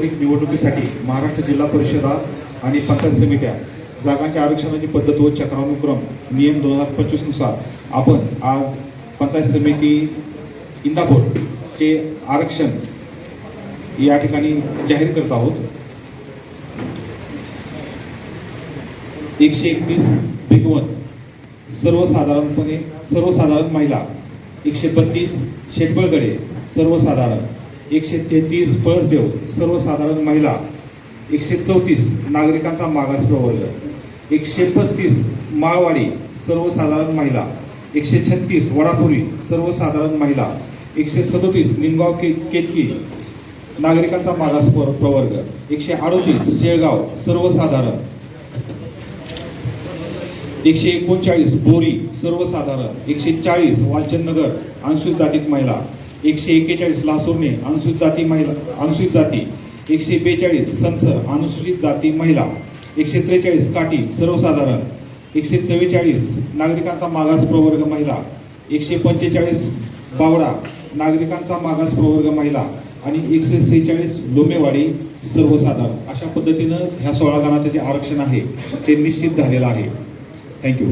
सार्वत्रिक निवडणुकीसाठी महाराष्ट्र जिल्हा परिषदा आणि पंचायत समित्या जागांच्या आरक्षणाची पद्धत व चक्रानुक्रम नियम दोन हजार पंचवीसनुसार आपण आज पंचायत समिती इंदापूरचे आरक्षण या ठिकाणी जाहीर करत आहोत. एकशे एकतीस भिगवण सर्वसाधारणपणे सर्वसाधारण महिला एकशे बत्तीस शेटबळगडे सर्वसाधारण एकशे तेहतीस पळसदेव सर्वसाधारण महिला एकशे चौतीस नागरिकांचा मागास प्रवर्ग एकशे पस्तीस माळवाडी सर्वसाधारण महिला एकशे छत्तीस वडापुरी सर्वसाधारण महिला एकशे सदोतीस निमगाव के केतकी नागरिकांचा मागास प्रवर्ग एकशे अडोतीस शेळगाव सर्वसाधारण एकशे एकोणचाळीस बोरी सर्वसाधारण एकशे चाळीस वालचंदनगर अनुसूचित जातीत महिला एकशे एक्केचाळीस लासोमे अनुसूचित जाती महिला अनुसूचित जाती एकशे बेचाळीस संस अनुसूचित जाती महिला एकशे त्रेचाळीस काठी सर्वसाधारण एकशे चव्वेचाळीस नागरिकांचा मागास प्रवर्ग महिला एकशे पंचेचाळीस बावडा नागरिकांचा मागास प्रवर्ग महिला आणि एकशे सेहेचाळीस लोमेवाडी सर्वसाधारण. अशा पद्धतीनं ह्या सोळा जणांचं जे आरक्षण आहे ते निश्चित झालेलं आहे. थँक्यू